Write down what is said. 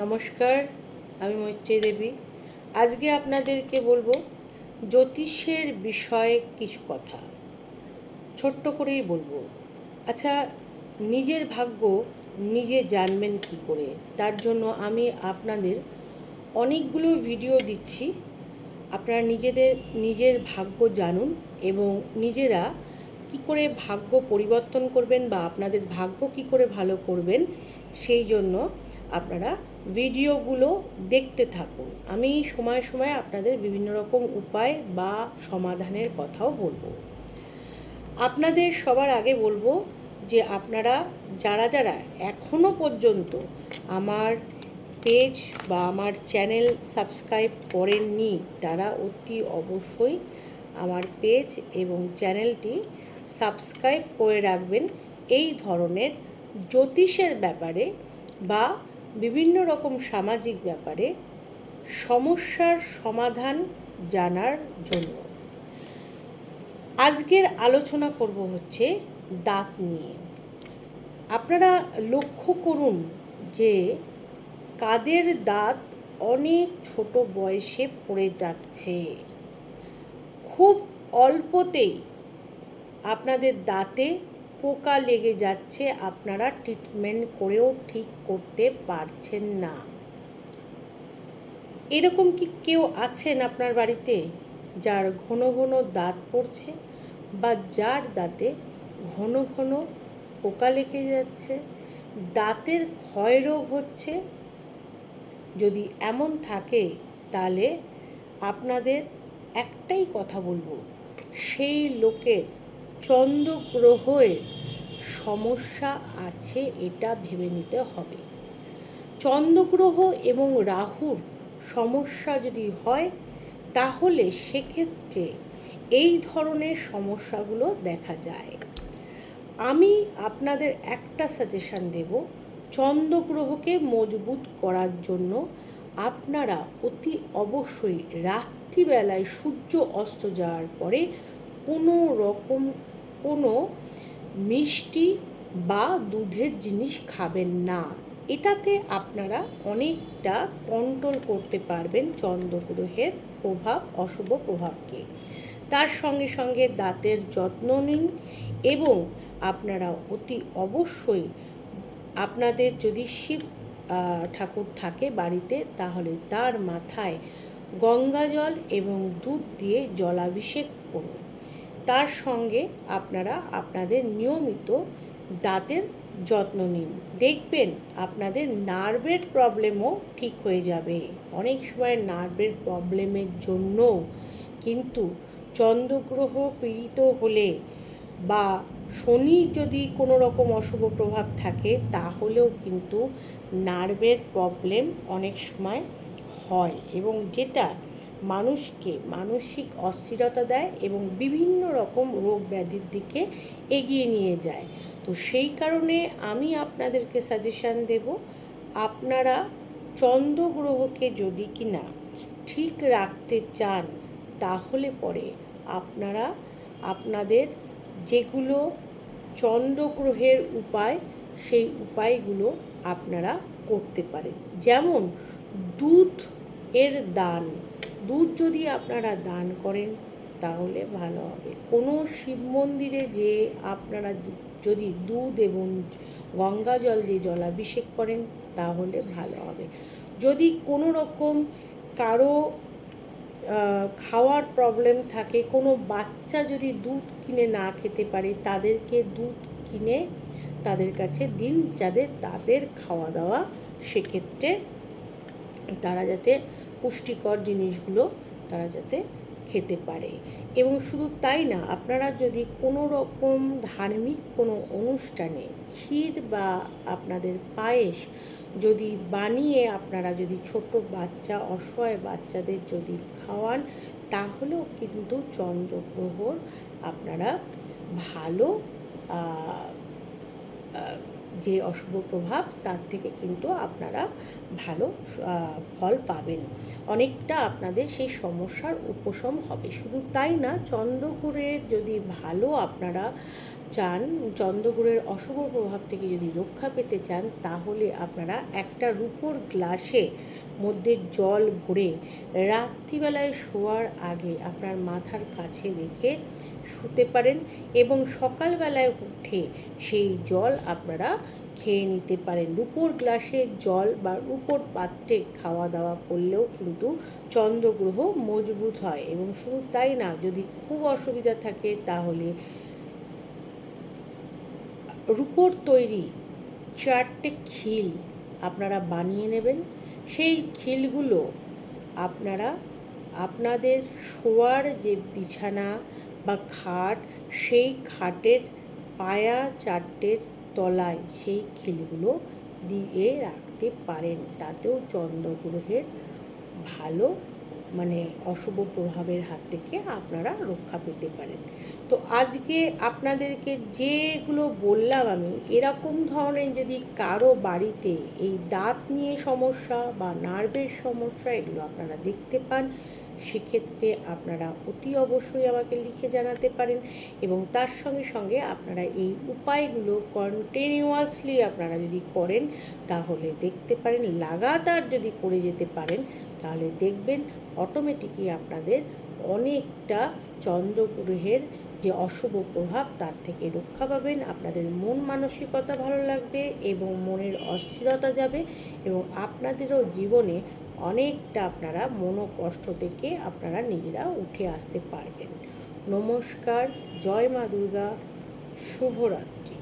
নমস্কার, আমি মৈত্রী দেবী। আজকে আপনাদেরকে বলব জ্যোতিষের বিষয়ে কিছু কথা। ছোট্ট করেই বলব। আচ্ছা নিজের ভাগ্য নিজে জানবেন কি করে? তার জন্য আমি আপনাদের অনেকগুলো ভিডিও দিচ্ছি। আপনারা নিজেদের, নিজের ভাগ্য জানুন এবং নিজেরা কি করে ভাগ্য পরিবর্তন করবেন বা আপনাদের ভাগ্য কি করে ভালো করবেন সেই জন্য আপনারা ভিডিওগুলো দেখতে থাকুন। আমি সময় সময় আপনাদের বিভিন্ন রকম উপায় বা সমাধানের কথাও বলব। আপনাদের সবার আগে বলব যে আপনারা, যারা যারা এখনও পর্যন্ত আমার পেজ বা আমার চ্যানেল সাবস্ক্রাইব করেননি, তারা অতি অবশ্যই আমার পেজ এবং চ্যানেলটি সাবস্ক্রাইব করে রাখবেন। এই ধরনের জ্যোতিষের ব্যাপারে বা বিভিন্ন রকম সামাজিক ব্যাপারে সমস্যার সমাধান জানার জন্য। আজকের আলোচনা করব হচ্ছে দাঁত নিয়ে। আপনারা লক্ষ্য করুন যে কাদের দাঁত অনেক ছোট বয়সে পড়ে যাচ্ছে। খুব অল্পতেই আপনাদের দাঁতে পোকা লেগে যাচ্ছে, আপনারা ট্রিটমেন্ট করেও ঠিক করতে পারছেন না। এরকম কি কেউ আছেন আপনার বাড়িতে যার ঘন ঘন দাঁত পড়ছে বা যার দাঁতে ঘন ঘন পোকা লেগে যাচ্ছে? দাঁতের ক্ষয় রোগ হচ্ছে? যদি এমন থাকে, তাহলে আপনাদের একটাই কথা বলব, সেই লোকের চন্দ্রগ্রহের সমস্যা আছে, এটা ভেবে নিতে হবে। চন্দ্রগ্রহ এবং রাহুর সমস্যা যদি হয়, তাহলে সেক্ষেত্রে এই ধরনের সমস্যাগুলো দেখা যায়। আমি আপনাদের একটা সাজেশান দেব। চন্দ্রগ্রহকে মজবুত করার জন্য আপনারা অতি অবশ্যই রাত্রিবেলায় সূর্য অস্ত যাওয়ার পরে কোনো রকম কোনো মিষ্টি বা দুধের জিনিস খাবেন না। এটাতে আপনারা অনেকটা কন্ট্রোল করতে পারবেন চন্দ্রগ্রহের প্রভাব, অশুভ প্রভাবকে। তার সঙ্গে সঙ্গে দাঁতের যত্ন নিন এবং আপনারা অতি অবশ্যই আপনাদের যদি শিব ঠাকুর থাকে বাড়িতে, তাহলে তার মাথায় গঙ্গা জল এবং দুধ দিয়ে জলাভিষেক করুন। তার সঙ্গে আপনারা আপনাদের নিয়মিত দাঁতের যত্ন নিন। দেখবেন আপনাদের নার্ভের প্রবলেমও ঠিক হয়ে যাবে। অনেক সময় নার্ভের প্রবলেমের জন্য কিন্তু চন্দ্রগ্রহ পীড়িত হলে বা শনি যদি কোনো রকম অশুভ প্রভাব থাকে, তাহলেও কিন্তু নার্ভের প্রবলেম অনেক সময় হয় এবং যেটা মানুষকে মানসিক অস্থিরতা দেয় এবং বিভিন্ন রকম রোগ ব্যাধির দিকে এগিয়ে নিয়ে যায়। তো সেই কারণে আমি আপনাদেরকে সাজেশান দেব, আপনারা চন্দ্রগ্রহকে যদি কি না ঠিক রাখতে চান, তাহলে পরে আপনারা আপনাদের যেগুলো চন্দ্রগ্রহের উপায়, সেই উপায়গুলো আপনারা করতে পারেন। যেমন দুধ এর দান। দুধ যদি আপনারা দান করেন, তাহলে ভালো হবে। কোনো শিব মন্দিরে যে আপনারা যদি দুধ এবং গঙ্গা জল দিয়ে জলাভিষেক করেন, তাহলে ভালো হবে। যদি কোনো রকম কারও খাওয়ার প্রবলেম থাকে, কোনো বাচ্চা যদি দুধ কিনে না খেতে পারে, তাদেরকে দুধ কিনে তাদের কাছে দিন যাদের তাদের খাওয়া দাওয়া সেক্ষেত্রে তারা যাতে পুষ্টিকর জিনিসগুলো তারা যাতে খেতে পারে। এবং শুধু তাই না, আপনারা যদি কোনো রকম ধার্মিক কোনো অনুষ্ঠানে ক্ষীর বা আপনাদের পায়েস যদি বানিয়ে আপনারা যদি ছোট বাচ্চা, অসহায় বাচ্চাদের যদি খাওয়ান, তাহলেও কিন্তু চন্দ্রগ্রহর আপনারা ভালো যে অশুভ প্রভাব, তার থেকে কিন্তু আপনারা ভালো ফল পাবেন। অনেকটা আপনাদের সেই সমস্যার উপশম হবে। শুধু তাই না, চন্দ্রগ্রহের যদি ভালো আপনারা চান, চন্দ্রগ্রহের অশুভ প্রভাব থেকে যদি রক্ষা পেতে চান, তাহলে আপনারা একটা রূপোর গ্লাসে মধ্যে জল ভরে রাত্রিবেলায় শোয়ার আগে আপনার মাথার কাছে রেখে শুতে পারেন এবং সকালবেলায় উঠে সেই জল আপনারা খেয়ে নিতে পারেন। রূপোর গ্লাসে জল বা রূপোর পাত্রে খাওয়া দাওয়া করলেও কিন্তু চন্দ্রগ্রহ মজবুত হয় এবং শুধু তাই না, যদি খুব অসুবিধা থাকে তাহলে রূপোর তৈরি চারটে খিল আপনারা বানিয়ে নেবেন। সেই খিলগুলো আপনারা আপনাদের শোয়ার যে বিছানা বা খাট, সেই খাটের পায়া চারটের তলায় সেই খিলগুলো দিয়ে রাখতে পারেন। তাতেও চন্দ্রগ্রহের ভালো মানে অশুভ প্রভাবের হাত থেকে আপনারা রক্ষা পেতে পারেন। তো আজকে আপনাদেরকে যেগুলো বললাম আমি, এরকম ধরনের যদি কারও বাড়িতে এই দাঁত নিয়ে সমস্যা বা নার্ভের সমস্যা, এগুলো আপনারা দেখতে পান। সেক্ষেত্রে আপনারা অতি অবশ্যই আমাকে লিখে জানাতে পারেন এবং তার সঙ্গে সঙ্গে আপনারা এই উপায়গুলো কন্টিনিউয়াসলি আপনারা যদি করেন, তাহলে দেখতে পারেন, লাগাতার যদি করে যেতে পারেন, তাহলে দেখবেন অটোমেটিকই আপনাদের অনেকটা চন্দ্রগ্রহের যে অশুভ প্রভাব, তার থেকে রক্ষা পাবেন, আপনাদের মন মানসিকতা ভালো লাগবে এবং মনের অস্থিরতা যাবে এবং আপনাদেরও জীবনে অনেকটা আপনারা মনোকষ্ট থেকে আপনারা নিজেরা উঠে আসতে পারবেন। নমস্কার জয় মা দুর্গা শুভরাত্রি।